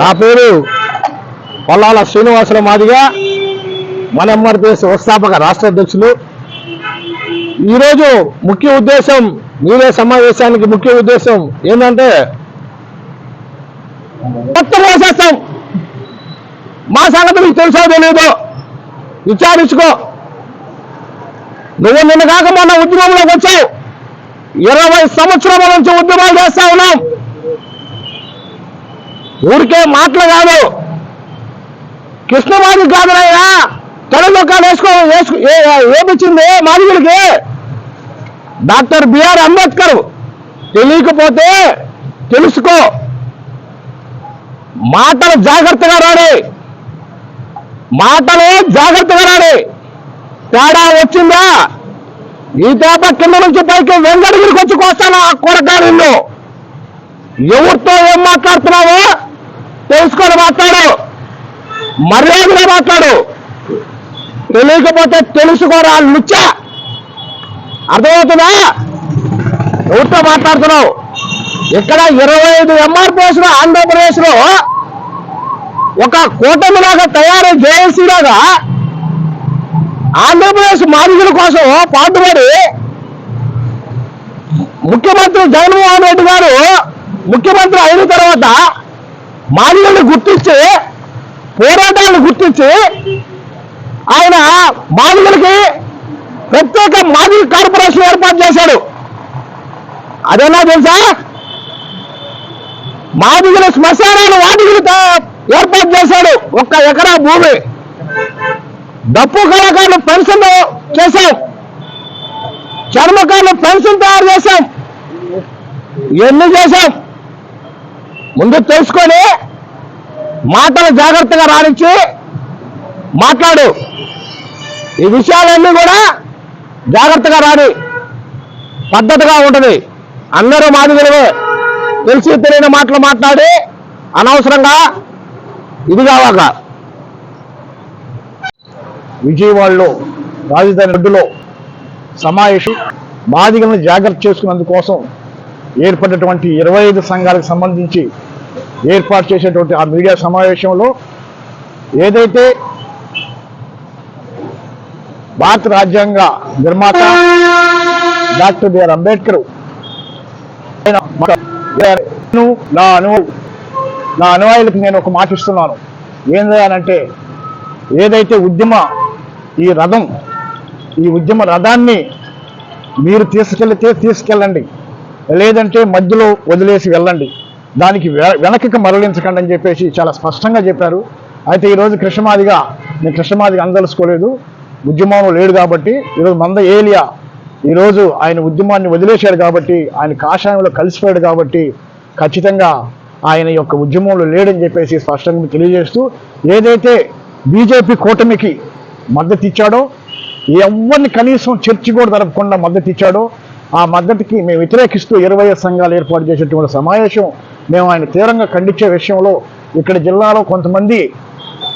నా పేరు పొల్లాల శ్రీనివాసుల మాదిగా మన ఎంఆర్పిఎస్ వ్యవస్థాపక రాష్ట్ర అధ్యక్షులు. ఈరోజు ముఖ్య ఉద్దేశం మీరే సమావేశానికి ముఖ్య ఉద్దేశం ఏంటంటే మొత్తం వేసేస్తాం మా సంగతి నీకు తెలుసో తెలియదో విచారించుకో. నువ్వు నిన్న కాక మొన్న ఉద్యమంలోకి వచ్చావు. ఇరవై సంవత్సరాల నుంచి ఉద్యమాలు చేస్తా ఉన్నాం. ఊరికే మాటలు కాదు. కృష్ణమాది కాదునయ్యా తెలంగాణ వేసుకో వేసుకో ఏమిచ్చింది? మాదిగుడికి డాక్టర్ బిఆర్ అంబేద్కర్ తెలియకపోతే తెలుసుకో. మాటలు జాగ్రత్తగా రాడి. మాటలు జాగ్రత్తగా రాడి. తేడా వచ్చిందా? ఈ తేప కింద నుంచి పైకి వెంగడగిరికి వచ్చి కోస్తాను ఆ కూరగాయలు ఎవరితో ఏం మాట్లాడుతున్నావో తెలుసుకొని మాట్లాడు. మర్యాదగా మాట్లాడు. తెలియకపోతే తెలుసుకోరా లుచ్చ. అర్థమవుతుందా? ఎవరితో మాట్లాడుతున్నావు? ఇక్కడ ఇరవై ఐదు ఎంఆర్పిఎస్ ఆంధ్రప్రదేశ్లో ఒక కూటమిలాగా తయారు జేఏసీ లాగా ఆంధ్రప్రదేశ్ మాదిగుల కోసం పాటుపడి ముఖ్యమంత్రి జగన్మోహన్ రెడ్డి గారు ముఖ్యమంత్రి అయిన తర్వాత మాదిగల్ని గుర్తించి పోరాటాలను గుర్తించి ఆయన మాదిగలకి ప్రత్యేక మాదిగ కార్పొరేషన్ ఏర్పాటు చేశాడు. అదేనా తెలుసా? మాదిగల శ్మశానాలు వాటికి ఏర్పాటు చేశాడు. ఒక్క ఎకరా భూమి. డప్పు కళాకారులు పెన్షన్ చేశాం. చర్మకారులు పెన్షన్ తయారు చేశాం. ఎన్ని చేశాం? ముందు తెలుసుకొని మాటలు జాగ్రత్తగా రానిచ్చి మాట్లాడు. ఈ విషయాలన్నీ కూడా జాగ్రత్తగా రాని పద్ధతిగా ఉంటుంది. అందరూ మాదిగలవే. తెలిసి తెలియని మాటలు మాట్లాడి అనవసరంగా ఇది కావాక. విజయవాడలో రాజధాని రెడ్డులో సమావేశం. బాధితులను జాగ్రత్త చేసుకున్నందుకోసం ఏర్పడినటువంటి ఇరవై ఐదు సంఘాలకు సంబంధించి ఏర్పాటు చేసేటువంటి ఆ మీడియా సమావేశంలో ఏదైతే భారత రాజ్యాంగ నిర్మాత డాక్టర్ బిఆర్ అంబేద్కర్ నా అను నా అనువాయులకు నేను ఒక మాట ఇస్తున్నాను. ఏంటంటే ఏదైతే ఉద్యమ ఈ రథం ఈ ఉద్యమ రథాన్ని మీరు తీసుకెళ్తే తీసుకెళ్ళండి. లేదంటే మధ్యలో వదిలేసి వెళ్ళండి. దానికి వెనకకి వెనక్కి మరలించకండి అని చెప్పేసి చాలా స్పష్టంగా చెప్పారు. అయితే ఈరోజు కృష్ణమాదిగా నేను కృష్ణమాదిగా అందలుసుకోలేదు. ఉద్యమంలో లేడు కాబట్టి ఈరోజు మంద ఏలియా ఈరోజు ఆయన ఉద్యమాన్ని వదిలేశాడు కాబట్టి ఆయన కాషాయంలో కలిసిపోయాడు కాబట్టి ఖచ్చితంగా ఆయన యొక్క ఉద్యమంలో లేడని చెప్పేసి స్పష్టంగా తెలియజేస్తూ ఏదైతే బీజేపీ కూటమికి మద్దతు ఇచ్చాడో ఎవరిని కనీసం చర్చి కూడా జరపకుండా మద్దతు ఇచ్చాడో ఆ మద్దతుకి మేము వ్యతిరేకిస్తూ ఇరవై సంఘాలు ఏర్పాటు చేసేటువంటి సమావేశం మేము ఆయన తీవ్రంగా ఖండించే విషయంలో ఇక్కడ జిల్లాలో కొంతమంది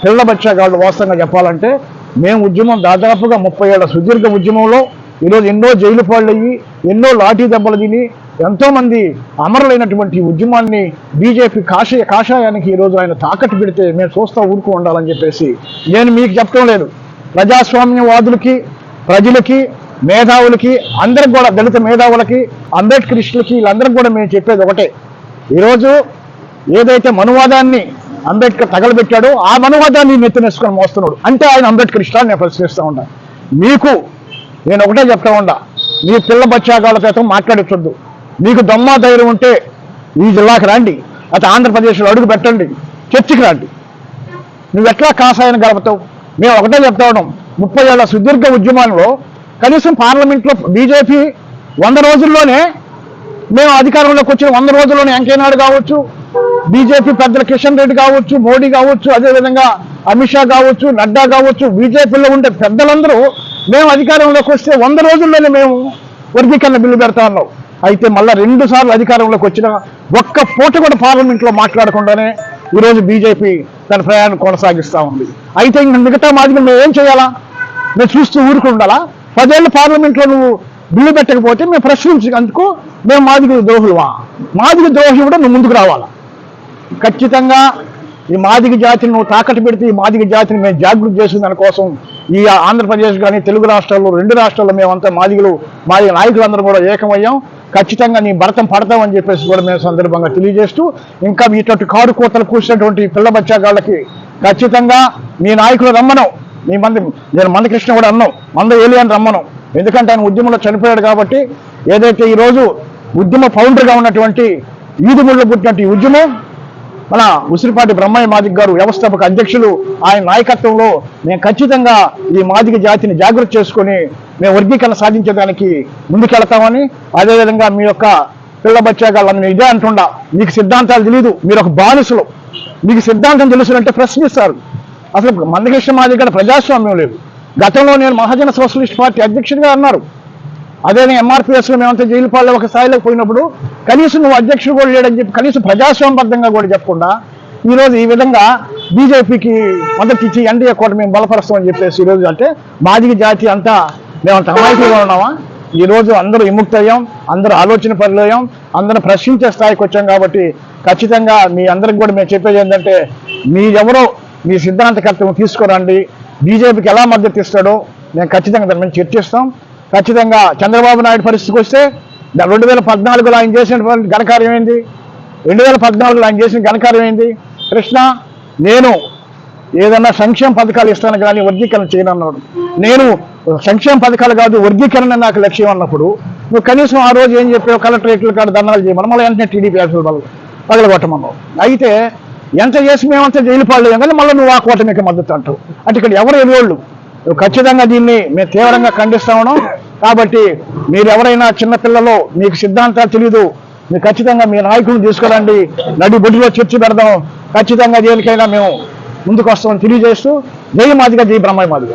పిల్లబచ్చాగాళ్ళు వాస్తవంగా చెప్పాలంటే మేము ఉద్యమం దాదాపుగా ముప్పై ఏళ్ళ సుదీర్ఘ ఉద్యమంలో ఈరోజు ఎన్నో జైలు పాళ్ళయ్యి ఎన్నో లాఠీ దెబ్బలు తిని ఎంతోమంది అమరులైనటువంటి ఉద్యమాన్ని బీజేపీ కాషాయ కాషాయానికి ఈరోజు ఆయన తాకట్టు పెడితే మేము చూస్తా ఊరుకు ఉండాలని చెప్పేసి నేను మీకు చెప్పడం లేదు. ప్రజాస్వామ్యవాదులకి ప్రజలకి మేధావులకి అందరికి కూడా దళిత మేధావులకి అంబేద్కరిస్టులకి వీళ్ళందరికి కూడా మేము చెప్పేది ఒకటే. ఈరోజు ఏదైతే మనువాదాన్ని అంబేద్కర్ తగలబెట్టాడో ఆ మనువాదాన్ని నెత్తినేసుకొని మోస్తున్నాడు. అంటే ఆయన అంబేద్కర్ ఇష్టాన్ని నేను ప్రశ్నిస్తూ ఉంటాను మీకు నేను ఒకటే చెప్తా ఉండా మీ పిల్ల బచ్చాగాళ్ళతో మాట్లాడించొద్దు మీకు దొమ్మ ధైర్యం ఉంటే ఈ జిల్లాకి రండి. అటు ఆంధ్రప్రదేశ్లో అడుగు పెట్టండి. చర్చికి రండి. నువ్వు ఎట్లా కాసాయని గడపతావు మేము ఒకటే చెప్తా ఉన్నాం. ముప్పై ఏళ్ళ సుదీర్ఘ ఉద్యమంలో కనీసం పార్లమెంట్లో బీజేపీ వంద రోజుల్లోనే మేము అధికారంలోకి వచ్చిన వంద రోజుల్లోనే వెంకయ్యనాయుడు కావచ్చు బీజేపీ పెద్దలు కిషన్ రెడ్డి కావచ్చు మోడీ కావచ్చు అదేవిధంగా అమిత్ షా కావచ్చు నడ్డా కావచ్చు బీజేపీలో ఉండే పెద్దలందరూ మేము అధికారంలోకి వస్తే వంద రోజుల్లోనే మేము వర్గీకరణ బిల్లు పెడతా ఉన్నాం. అయితే మళ్ళీ రెండు సార్లు అధికారంలోకి వచ్చిన ఒక్క పూట కూడా పార్లమెంట్లో మాట్లాడకుండానే ఈరోజు బీజేపీ తన ప్రయాణం కొనసాగిస్తూ ఉంది. అయితే ఇంక మిగతా మాదిరి మేము ఏం చేయాలా? మేము చూస్తూ ఊరుకుండాలా? పదేళ్ళు పార్లమెంట్లో నువ్వు బిల్లు పెట్టకపోతే మేము ప్రశ్నించినందుకు మేము మాదిగ ద్రోహులువా మాదిగ ద్రోహి కూడా నువ్వు ముందుకు రావాలా? ఖచ్చితంగా ఈ మాదిగ జాతిని నువ్వు తాకట్టు పెడితే ఈ మాదిగ జాతిని మేము జాగృతి చేసిన దానికోసం ఈ ఆంధ్రప్రదేశ్ కానీ తెలుగు రాష్ట్రాల్లో రెండు రాష్ట్రాల్లో మేమంతా మాదిగలు మాదిగ నాయకులందరూ కూడా ఏకమయ్యాం. ఖచ్చితంగా నీ భరతం పడతామని చెప్పేసి కూడా మేము సందర్భంగా తెలియజేస్తూ ఇంకా ఇటువంటి కారు కోతలు కూర్చున్నటువంటి పిల్ల బచ్చాగాళ్ళకి ఖచ్చితంగా మీ నాయకులు రమ్మనం. మీ మంది నేను మందకృష్ణ కూడా అన్నాం మంద ఏలి అని రమ్మను. ఎందుకంటే ఆయన ఉద్యమంలో చనిపోయాడు కాబట్టి ఏదైతే ఈరోజు ఉద్యమ ఫౌండర్గా ఉన్నటువంటి ఈదుముళ్ళు పుట్టినటువంటి ఉద్యమం మన ఉసిరిపాటి బ్రహ్మయ్య మాదిక్ గారు వ్యవస్థాపక అధ్యక్షులు ఆయన నాయకత్వంలో మేము ఖచ్చితంగా ఈ మాదిగ జాతిని జాగృతి చేసుకొని మేము వర్గీకరణ సాధించడానికి ముందుకెళ్తామని అదేవిధంగా మీ యొక్క పిల్ల బచ్చాగాళ్ళని ఇదే అంటుండా. మీకు సిద్ధాంతాలు తెలియదు మీరు ఒక బానిసలు. మీకు సిద్ధాంతం తెలుసు అంటే ప్రశ్నిస్తారు. అసలు మందకృష్ణ మాదిగ గారి ప్రజాస్వామ్యం లేదు. గతంలో నేను మహాజన సోషలిస్ట్ పార్టీ అధ్యక్షుడిగా అన్నారు. అదే ఎంఆర్పిఎస్లో మేమంతా జైలు పాల్లో ఒక స్థాయిలోకి పోయినప్పుడు కనీసం నువ్వు అధ్యక్షుడు కూడా లేడని చెప్పి కనీసం ప్రజాస్వామ్యబద్ధంగా కూడా చెప్పకుండా ఈ రోజు ఈ విధంగా బీజేపీకి మద్దతు ఇచ్చి ఎన్డీఏ కోట మేము బలపరుస్తామని చెప్పేసి ఈ రోజు అంటే మాదిగ జాతి అంతా మేమంత అమాయకులుగా ఉన్నామా? ఈ రోజు అందరూ విముక్తయ్యాం అందరూ ఆలోచన పరిలోయం అందరూ ప్రశ్నించే స్థాయికి వచ్చాం కాబట్టి ఖచ్చితంగా మీ అందరికి కూడా మేము చెప్పేది ఏంటంటే మీరెవరో మీ సిద్ధాంతకర్తను తీసుకురండి. బీజేపీకి ఎలా మద్దతు ఇస్తాడో మేము ఖచ్చితంగా దాని మీద చర్చిస్తాం ఖచ్చితంగా చంద్రబాబు నాయుడు పరిస్థితికి వస్తే రెండు వేల పద్నాలుగులో ఆయన చేసిన ఘనకార్యం ఏంది? రెండు వేల పద్నాలుగులో ఆయన చేసిన ఘనకార్యం ఏంది? కృష్ణ నేను ఏదన్నా సంక్షేమ పథకాలు ఇస్తాను కానీ వర్గీకరణ చేయను అన్నాడు నేను సంక్షేమ పథకాలు కాదు వర్గీకరణ నాకు లక్ష్యం అన్నప్పుడు నువ్వు కనీసం ఆ రోజు ఏం చెప్పావు? కలెక్టరేట్ల కాడ దండాలు చేయమని మళ్ళీ వెంటనే టీడీపీ అసలు పగలగొట్టమన్నావు. అయితే ఎంత చేసి మేమంతా జైలు పాడలేం కానీ మళ్ళీ నువ్వు ఆ కూటమికి మద్దతు అంటావు. అంటే ఇక్కడ ఎవరు ఎన్నోళ్ళు ఖచ్చితంగా దీన్ని మేము తీవ్రంగా ఖండిస్తా ఉన్నాం. కాబట్టి మీరు ఎవరైనా చిన్నపిల్లలు మీకు సిద్ధాంతాలు తెలీదు మీరు ఖచ్చితంగా మీ నాయకులు తీసుకురండి నడి బొడ్డులో చర్చి పెడదాం ఖచ్చితంగా దేనికైనా మేము ముందుకు వస్తామని తెలియజేస్తూ జై మాదిగా జై బ్రహ్మ మాదిగా.